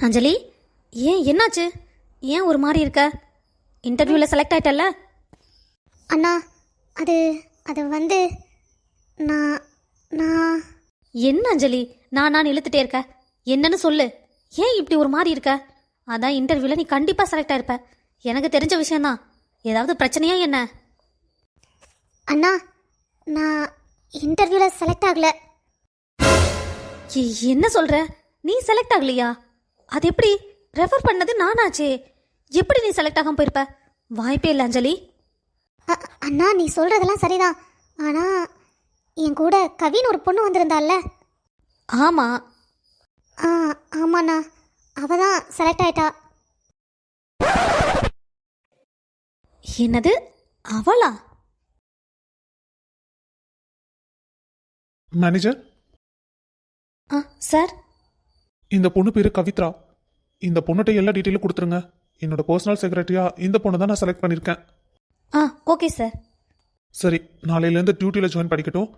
அஞ்சலி ஏன் என்னாச்சு? ஏன் ஒரு மாதிரி இருக்க? இன்டர்வியூவில் செலக்ட் ஆயிட்டல்ல? அண்ணா அது அது வந்து நான் நான் என்ன அஞ்சலி? நான் நான் இழுத்துட்டே இருக்க. என்னன்னு சொல்லு. ஏன் இப்படி ஒரு மாதிரி இருக்க? அதான் இன்டர்வியூவில் நீ கண்டிப்பாக செலக்ட் ஆயிருப்ப. எனக்கு தெரிஞ்ச விஷயம்தான். ஏதாவது பிரச்சனையா என்ன? அண்ணா நான் இன்டர்வியூவில் செலக்ட் ஆகல. என்ன சொல்ற? நீ செலக்ட் ஆகலையா? அது எப்படி? ரெஃபர் பண்ணது நானாச்சே. எப்படி நீ செலக்ட் ஆகாம போயிருப்ப? வாய்ப்பே இல்லை அஞ்சலி. அ- அண்ணா நீ சொல்கிறதெல்லாம் சரிதான். ஆனால் என் கூட கவின்னு ஒரு பொண்ணு வந்திருந்தாள்ல ஆமா. ஆ ஆமாண்ணா. அவ தான் செலக்ட் ஆயிட்டா. என்னது? அவளா? மேனேஜர் ஆ சார் இந்த பொண்ணு பேரு கவித்ரா. இந்த பொண்ணுகிட்ட எல்லா டீட்டெயிலும் கொடுத்துருங்க. என்னோட பர்சனல் செக்ரட்டரியா இந்த பொண்ணை தான் நான் செலக்ட் பண்ணியிருக்கேன் ஆ ஓகே சார் சரி நாளையிலேருந்து டியூட்டியில் ஜாயின் பண்ணிக்கட்டும்.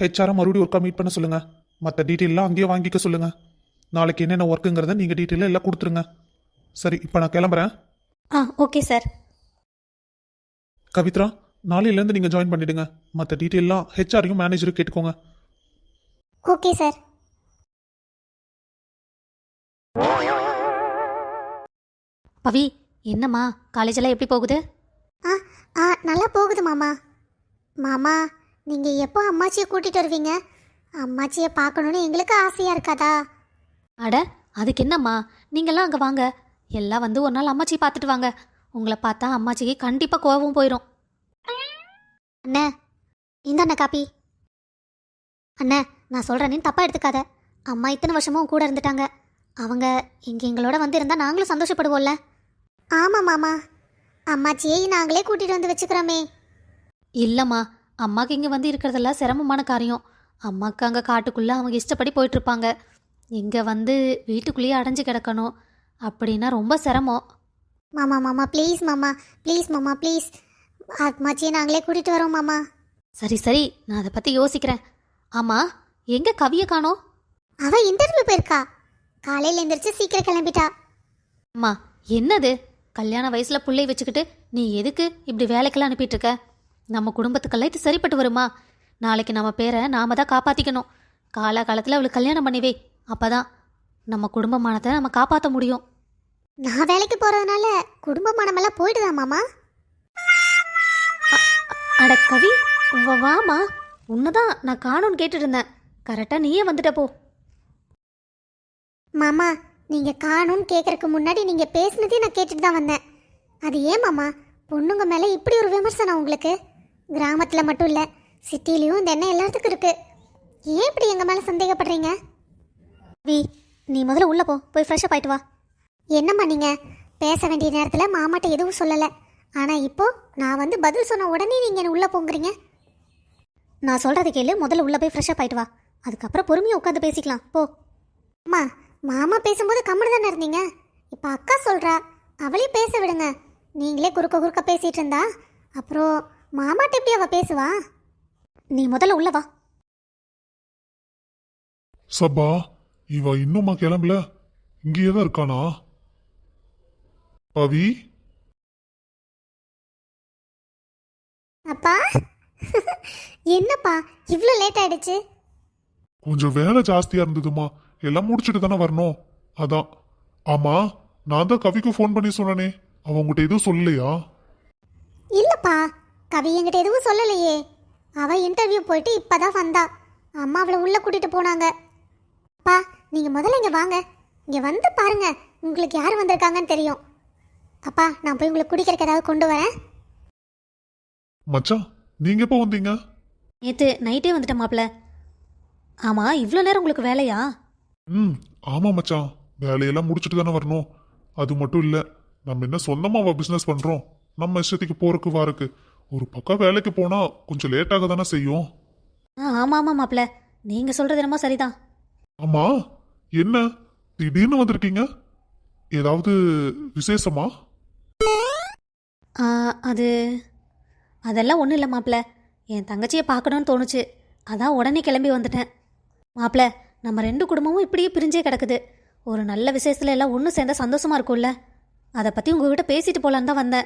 ஹெச்ஆரை மறுபடியும் ஒர்க்காக மீட் பண்ண சொல்லுங்கள் மற்ற டீட்டெயிலாம் அங்கேயே வாங்கிக்க சொல்லுங்கள் நாளைக்கு என்னென்ன ஒர்க்குங்கிறத நீங்கள் டீட்டெயிலாக எல்லாம் கொடுத்துருங்க. சரி இப்போ நான் கிளம்புறேன். ஆ ஓகே சார் கவித்ரா நாளையிலேருந்து நீங்கள் ஜாயின் பண்ணிடுங்க. மற்ற டீட்டெயிலாம் ஹெச்ஆரையும் மேனேஜரும் கேட்டுக்கோங்க. ஓகே சார் பவி என்னம்மா? காலேஜெல்லாம் எப்படி போகுது? ஆ ஆ நல்லா போகுது மாமா. மாமா நீங்கள் எப்போ அம்மாச்சியை கூட்டிகிட்டு வருவீங்க? அம்மாச்சியை பார்க்கணுன்னு எங்களுக்கு ஆசையாக இருக்காதா? அட அதுக்கு என்னம்மா? நீங்கள்லாம் அங்கே வாங்க. எல்லாம் வந்து ஒரு நாள் அம்மாச்சி பார்த்துட்டு வாங்க. உங்களை பார்த்தா அம்மாச்சிக்கு கண்டிப்பாக கோபம் போயிடும் அண்ணே இந்தாண்ணே காப்பி. அண்ணே நான் சொல்கிறேன்னு தப்பாக எடுத்துக்காத. அம்மா இத்தனை வருஷமும் கூட இருந்துட்டாங்க. அவங்க இங்கே எங்களோட வந்து இருந்தால் நாங்களும் சந்தோஷப்படுவோம்ல. ஆமாம் மாமா. அம்மாச்சியை நாங்களே கூட்டிகிட்டு வந்து வச்சுக்கிறோமே. இல்லைம்மா அம்மாக்கு இங்கே வந்து இருக்கிறதெல்லாம் சிரமமான காரியம். அம்மாக்கு அங்கே காட்டுக்குள்ளே அவங்க இஷ்டப்படி போயிட்டுருப்பாங்க. இங்கே வந்து வீட்டுக்குள்ளேயே அடைஞ்சு கிடக்கணும். அப்படின்னா ரொம்ப சிரமம். மாமா மாமா ப்ளீஸ் மாமா ப்ளீஸ் மாமா ப்ளீஸ். அம்மாச்சியை நாங்களே கூட்டிகிட்டு வரோம் மாமா. சரி சரி நான் அதை பற்றி யோசிக்கிறேன். ஆமாம் எங்கே கவியை காணோம்? அவள் இன்டர்வியூ போயிருக்கா. காலையில் எந்திரிச்சு சீக்கிரம் கிளம்பிட்டா. அம்மா என்னது? கல்யாண வயசில் புள்ளை வச்சுக்கிட்டு நீ எதுக்கு இப்படி வேலைக்கெல்லாம் அனுப்பிட்டு இருக்க நம்ம குடும்பத்துக்கெல்லாம் இது சரிப்பட்டு வருமா? நாளைக்கு நம்ம பேரை நாம தான் காப்பாற்றிக்கணும் காலகாலத்தில் அவளுக்கு கல்யாணம் பண்ணிவே. அப்பதான் நம்ம குடும்பமானதை நம்ம காப்பாற்ற முடியும். நான் வேலைக்கு போகிறதுனால குடும்ப மனமெல்லாம் போயிடுதா மாமா? அட கவி வா- வாம்மா உன்னதான் நான் காணும்னு கேட்டுட்டு இருந்தேன். கரெக்டாக நீயே வந்துட்ட போ. மாமா நீங்கள் காணும்னு கேட்கறதுக்கு முன்னாடி நீங்கள் பேசுனதே நான் கேட்டுட்டு தான் வந்தேன். அது ஏன் மாமா? பொண்ணுங்க மேலே இப்படி ஒரு விமர்சனம் உங்களுக்கு? கிராமத்தில் மட்டும் இல்லை சிட்டிலையும் இந்த எண்ணம் எல்லாத்துக்கும் இருக்கு. ஏன் இப்படி எங்கள் மேலே சந்தேகப்படுறீங்க? வி நீ முதல்ல உள்ளே போ போய் ஃப்ரெஷ்ஷப் ஆயிட்டு வா. என்னம்மா நீங்கள் பேச வேண்டிய நேரத்தில் மாமாட்ட எதுவும் சொல்லலை. ஆனால் இப்போ நான் வந்து பதில் சொன்ன உடனே நீங்கள் என்ன உள்ளே போங்கிறீங்க? நான் சொல்கிறது கேளு முதல்ல உள்ளே போய் ஃப்ரெஷ்ஷப் ஆயிட்டு வா. அதுக்கப்புறம் பொறுமையாக உட்காந்து பேசிக்கலாம். போ. அம்மா மாமா பேசும்போது கம்முனு தானே இருந்தீங்க? இப்போ அக்கா சொல்கிறா அவளையும் பேச விடுங்க. நீங்களே குறுக்க குறுக்க பேசிகிட்டு இருந்தா அப்புறம் மாமாட்ட எப்படி அவள் பேசுவா? நீ முதல்ல உள்ள வா. சப்பா இவ இன்னுமா கிளம்பல? இங்கேயே தான் இருக்கானா? பவி? அப்பா? என்னப்பா இவ்வளோ லேட் ஆயிடுச்சு? கொஞ்சம் வேலை ஜாஸ்தியா இருந்ததுமா. எல்லாம் முடிச்சுட்டு தானே வரணும். அதான். ஆமா நான் தான் கவிக்கு ஃபோன் பண்ணி சொன்னனே. அவ உங்ககிட்ட எதுவும் சொல்லலையா? இல்லைப்பா கவி என்கிட்ட எதுவும் சொல்லலையே. அவள் இன்டர்வியூ போயிட்டு இப்போ தான் வந்தா. அம்மா அவளை உள்ளே கூட்டிகிட்டு போனாங்க. அப்பா நீங்கள் முதல்ல இங்கே வாங்க. இங்கே வந்து பாருங்க உங்களுக்கு யார் வந்திருக்காங்கன்னு தெரியும். அப்பா நான் போய் உங்களுக்கு குடிக்கிறதுக்கு ஏதாவது கொண்டு வரேன். மச்சான் நீங்க எப்போ வந்தீங்க? நேற்று நைட்டே வந்துட்டேன் மாப்பிள்ள. ஆமாம் இவ்வளோ நேரம் உங்களுக்கு வேலையா? ம் ஆமா மச்சான். வேலையெல்லாம் முடிச்சுட்டு தானே வரணும். அது மட்டும் இல்ல நம்ம என்ன சொந்தமாவா பிசினஸ் பண்றோம். நம்ம இஷ்டத்துக்கு போறக்கு வாருக்கு ஒரு பக்கம் வேலைக்கு போனா கொஞ்சம் லேட்டாக தானே செய்யும். ஆ ஆமாம் ஆமாம் மாப்பிள்ள. நீங்கள் சொல்கிறது என்னமோ சரிதான். ஆமா? என்ன? திடீர்னு வந்திருக்கீங்க? ஏதாவது விசேஷமா? ஆ, அது அதெல்லாம் ஒன்றும் இல்லை மாப்பிள்ள. என் தங்கச்சியை பார்க்கணும்னு தோணுச்சு. அதான் உடனே கிளம்பி வந்துட்டேன். மாப்பிள்ள நம்ம ரெண்டு குடும்பமும் இப்படியே பிரிஞ்சே கிடக்குது. ஒரு நல்ல விசேஷத்துல எல்லாம் ஒன்று சேர்ந்தா சந்தோஷமா இருக்கும்ல. அதை பற்றி உங்ககிட்ட பேசிட்டு போலான்னு தான் வந்தேன்.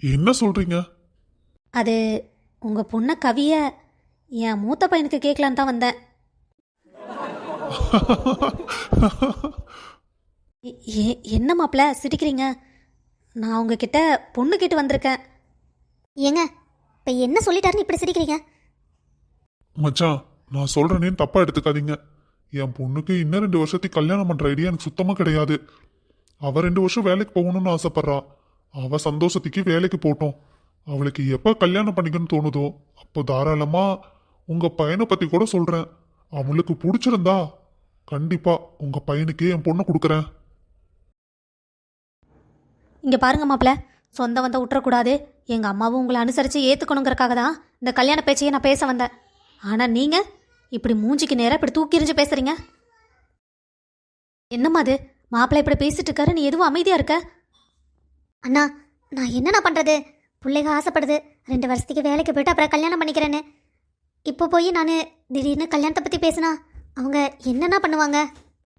என்ன சொல்றீங்க? அது உங்கள் பொண்ணை கவியை என் மூத்த பையனுக்கு கேட்கலான்னு தான் வந்தேன். எ- எ- என்ன மாப்பிள்ள சிரிக்கிறீங்க? நான் உங்ககிட்ட பொண்ணு கேட்டு வந்திருக்கேன். ஏங்க இப்போ என்ன சொல்லிட்டாருன்னு இப்படி சிரிக்கிறீங்க? மச்சான் நான் சொல்கிறேனேன்னு தப்பா எடுத்துக்காதீங்க. என் பொண்ணுக்கு இன்னும் ரெண்டு வருஷத்துக்கு கல்யாணம் பண்ற ஐடியா எனக்கு சுத்தமா கிடையாது. அவ ரெண்டு வருஷம் வேலைக்கு போகணும்னு ஆசைப்படுறா. அவ சந்தோஷத்துக்கு வேலைக்கு போட்டோம். அவளுக்கு எப்ப கல்யாணம் பண்ணிக்கணும்னு தோணுதோ அப்போ தாராளமா உங்க பையனை பத்தி கூட சொல்றேன். அவளுக்கு பிடிச்சிருந்தா கண்டிப்பா உங்க பையனுக்கு என் பொண்ணை கொடுக்குறேன். இங்கே பாருங்க மாப்பிள்ள சொந்தம் வந்த விட்டுறக்கூடாது எங்கள் அம்மாவும் உங்களை அனுசரித்து ஏற்றுக்கணுங்கிறக்காக தான் இந்த கல்யாண பேச்சையே நான் பேச வந்தேன். ஆனால் நீங்கள் இப்படி மூஞ்சிக்கு நேராக இப்படி தூக்கி எறிஞ்சு பேசுகிறீங்க என்னம்மா அது? மாப்பிள்ளை இப்படி பேசிட்டு இருக்காரு நீ எதுவும் அமைதியாக இருக்க? அண்ணா நான் என்னண்ணா பண்ணுறது பிள்ளைங்க ஆசைப்படுது. ரெண்டு வருஷத்துக்கு வேலைக்கு போயிட்டு அப்புறம் கல்யாணம் பண்ணிக்கிறேன்னு. இப்போ போய் நான் திடீர்னு கல்யாணத்தை பற்றி பேசினா அவங்க என்னண்ணா பண்ணுவாங்க?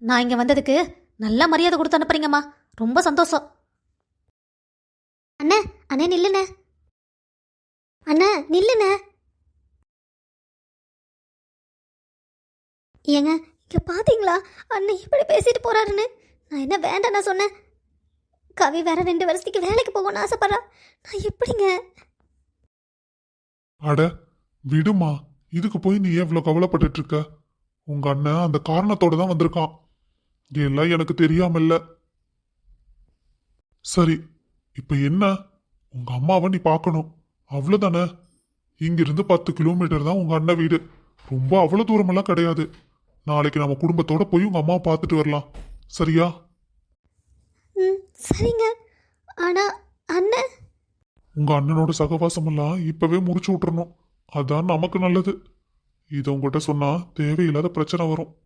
நான் இங்கே வந்ததுக்கு நல்ல மரியாதை கொடுத்து அனுப்புறீங்கம்மா. ரொம்ப சந்தோஷம். அண்ணே அண்ணே நில்லுண்ணே. அண்ணா நில்லுண்ணே. ஏங்க இங்கே பார்த்தீங்களா அண்ணன் இப்படி பேசிட்டு போறாருன்னு. நான் என்ன வேண்டாம் சொன்னேன். கவி வேற ரெண்டு வருஷத்துக்கு வேலைக்கு போகணும்னு ஆசைப்படுறா. நான் எப்படிங்க? அட விடுமா. இதுக்கு போய் நீ ஏன் இவ்வளவு கவலைப்பட்டுட்டு இருக்க உங்க அண்ணன் அந்த காரணத்தோட தான் வந்திருக்கான். எல்லாம் எனக்கு தெரியாமல்ல. சரி இப்போ என்ன? உங்க அம்மாவை நீ பார்க்கணும் அவ்வளோதானே இங்கிருந்து பத்து கிலோமீட்டர் தான் உங்க அண்ணன் வீடு. ரொம்ப அவ்வளோ தூரமெல்லாம் கிடையாது. நாளைக்கு நம்ம குடும்பத்தோட போய் உங்க அம்மாவை பார்த்துட்டு வரலாம். சரியா? ம் சரிங்க. ஆனா அண்ணன்? உங்க அண்ணனோட சகவாசமெல்லாம் இப்பவே முடிச்சு விட்டுறணும். அதான் நமக்கு நல்லது. இதை உங்ககிட்ட சொன்னா தேவையில்லாத பிரச்சனை வரும்.